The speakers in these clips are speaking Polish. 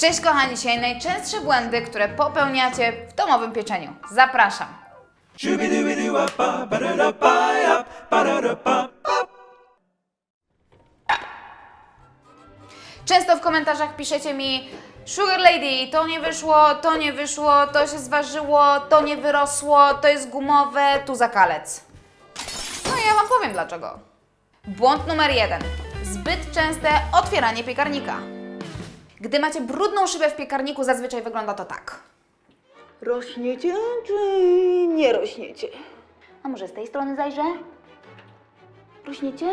Cześć kochani, dzisiaj najczęstsze błędy, które popełniacie w domowym pieczeniu. Zapraszam. Często w komentarzach piszecie mi Sugar Lady, to nie wyszło, to nie wyszło, to się zważyło, to nie wyrosło, to jest gumowe, tu zakalec. No i ja Wam powiem dlaczego. Błąd numer jeden. Zbyt częste otwieranie piekarnika. Gdy macie brudną szybę w piekarniku, zazwyczaj wygląda to tak. Rośniecie czy nie rośniecie? A może z tej strony zajrzę? Rośniecie?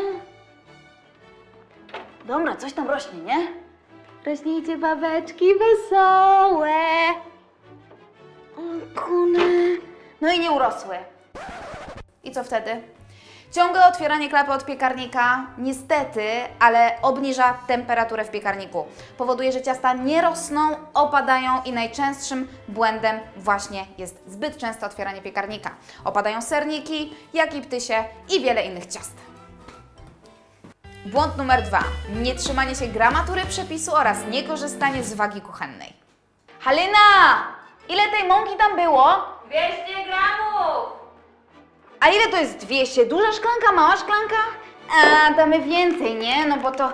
Dobra, coś tam rośnie, nie? Rośnijcie babeczki wesołe. O kune. No i nie urosły. I co wtedy? Ciągłe otwieranie klapy od piekarnika niestety, ale obniża temperaturę w piekarniku. Powoduje, że ciasta nie rosną, opadają i najczęstszym błędem właśnie jest zbyt częste otwieranie piekarnika. Opadają serniki, jak i ptysie i wiele innych ciast. Błąd numer dwa. Nietrzymanie się gramatury przepisu oraz niekorzystanie z wagi kuchennej. Halina! Ile tej mąki tam było? 200 gramów! A ile to jest 200? Duża szklanka, mała szklanka? A, damy więcej, nie? No bo to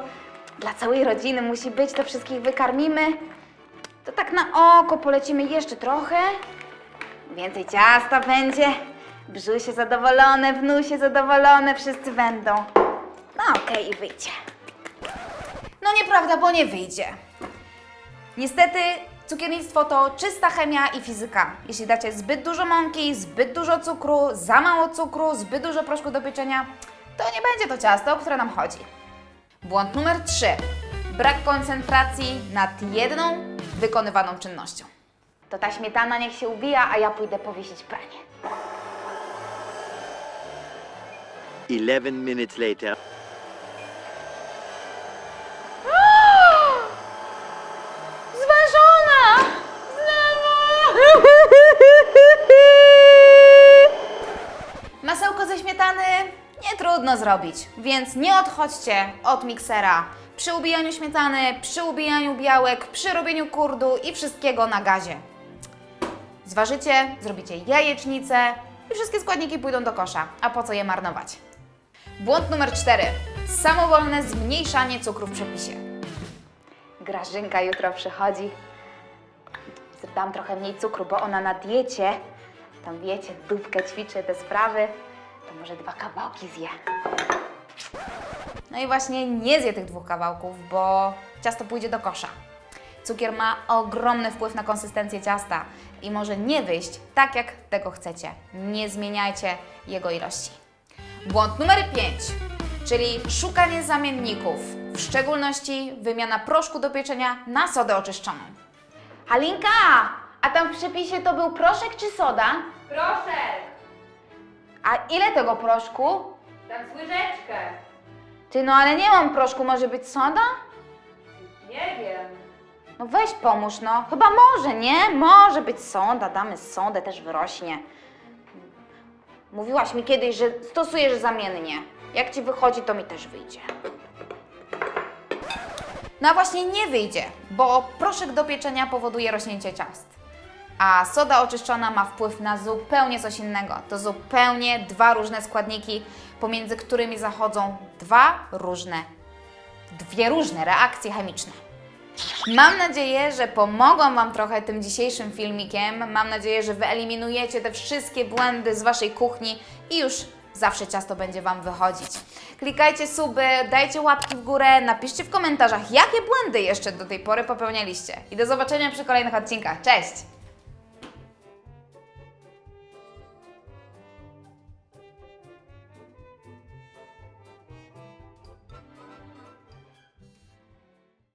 dla całej rodziny musi być, to wszystkich wykarmimy. To tak na oko polecimy jeszcze trochę. Więcej ciasta będzie. Brzusie zadowolone, wnusie zadowolone, wszyscy będą. No okej, i wyjdzie. No nieprawda, bo nie wyjdzie. Niestety cukiernictwo to czysta chemia i fizyka. Jeśli dacie zbyt dużo mąki, zbyt dużo cukru, za mało cukru, zbyt dużo proszku do pieczenia, to nie będzie to ciasto, o które nam chodzi. Błąd numer 3. Brak koncentracji nad jedną wykonywaną czynnością. To ta śmietana niech się ubija, a ja pójdę powiesić pranie. 11 minutes later. Śmietany nie trudno zrobić, więc nie odchodźcie od miksera. Przy ubijaniu śmietany, przy ubijaniu białek, przy robieniu kurdu i wszystkiego na gazie. Zważycie, zrobicie jajecznicę i wszystkie składniki pójdą do kosza. A po co je marnować? Błąd numer 4. Samowolne zmniejszanie cukru w przepisie. Grażynka jutro przychodzi. Dam trochę mniej cukru, bo ona na diecie. Tam wiecie, dupkę ćwiczy te sprawy. To może dwa kawałki zje. No i właśnie nie zje tych dwóch kawałków, bo ciasto pójdzie do kosza. Cukier ma ogromny wpływ na konsystencję ciasta i może nie wyjść tak, jak tego chcecie. Nie zmieniajcie jego ilości. Błąd numer 5, czyli szukanie zamienników, w szczególności wymiana proszku do pieczenia na sodę oczyszczoną. Halinka, a tam w przepisie to był proszek czy soda? Proszek! A ile tego proszku? Dam łyżeczkę. Ty, no ale nie mam proszku, może być soda? Nie wiem. No weź pomóż, no. Chyba może, nie? Może być soda, damy sodę, też wyrośnie. Mówiłaś mi kiedyś, że stosujesz zamiennie. Jak ci wychodzi, to mi też wyjdzie. No a właśnie nie wyjdzie, bo proszek do pieczenia powoduje rośnięcie ciast. A soda oczyszczona ma wpływ na zupełnie coś innego. To zupełnie dwa różne składniki, pomiędzy którymi zachodzą dwa różne, dwie różne reakcje chemiczne. Mam nadzieję, że pomogą Wam trochę tym dzisiejszym filmikiem. Mam nadzieję, że wyeliminujecie te wszystkie błędy z Waszej kuchni i już zawsze ciasto będzie Wam wychodzić. Klikajcie suby, dajcie łapki w górę, napiszcie w komentarzach, jakie błędy jeszcze do tej pory popełnialiście. I do zobaczenia przy kolejnych odcinkach. Cześć!